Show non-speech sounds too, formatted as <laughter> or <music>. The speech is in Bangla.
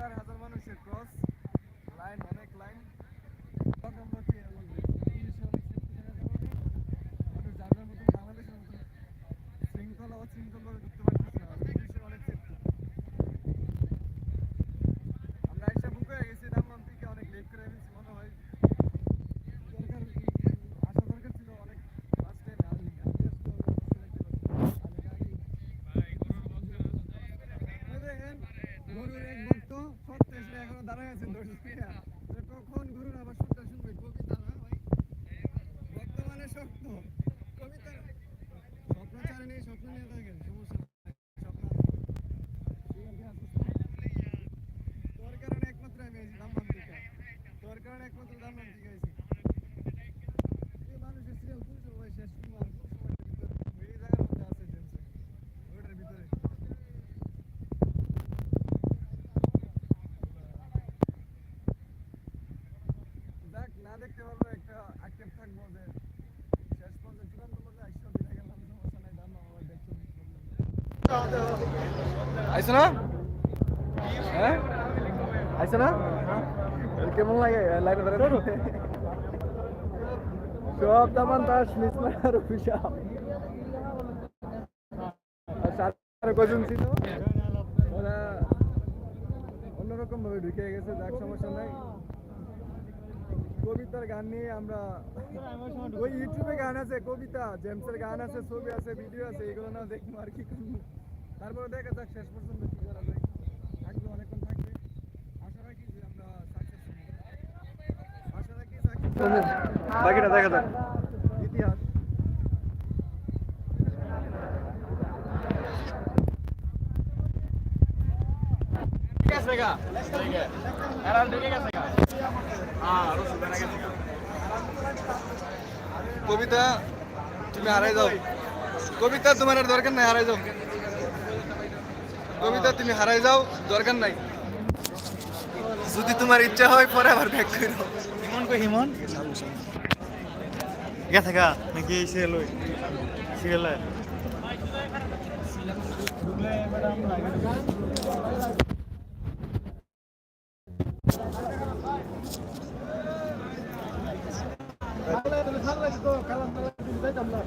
হাজার হাজার মানুষের ক্রস লাইন অনেক লাইন শৃঙ্খলা ও শৃঙ্খলা ঢুকতে অনেক আমরা দাঁড়ায় আছেন <laughs> দর্শকেরা কখন আবার সুরটা শুনবে। কবিতা না ভাই? বর্তমানে স্বপ্ন। কবিতা স্বপ্ন ছাড়ে নেই স্বপ্ন নিয়ে থাকেন। সমস্যা তোর কারণে একমাত্র আমি দাম দাম তোর কারণে একমাত্র দাম দাম ঠিক আছে। দেখতে পারব একটা অ্যাক্টিভ থাকব যে শেষ পর্যন্ত চূড়ান্ত পর্যন্ত একশো দিনে গেলাম সমস্যা নাই দাম আমার দেখতে আইসো না? হ্যাঁ? আইসো না? কেমন লাগে? লাইনে ধরে সব দামান তার মিসলার আর সাথে কজন ছিল? ওরা অন্যরকম ভাবে ঢুকে গেছে যাক সমস্যা নাই। কবিতার গান নিয়ে আমরা ওই ইউটিউবে গান আছে, কবিতা জেমসের গান আছে, ছবি আছে ভিডিও আছে, এগুলো না দেখব আর কি তারপরে দেখা যাক, শেষ পর্যন্ত কি করা যায়। থাকবে, অনেকক্ষণ থাকবে। আশা রাখি যে আমরা সাকসেস আশা রাখি বাকিটা দেখা যাক। কবিতা তুমি হারাই যাও। কবিতা তোমার আর দরকার নাই হারাই যাও। কবিতা তুমি হারাই যাও দরকার নাই। যদি তোমার ইচ্ছা হয় পরে আবার ব্যাক করো। হিমন কই হিমন? গেছে গা নাকি সিরিয়াল ওই? সিরিয়াল খালা তো খালা তো খালা তো যাইতাম না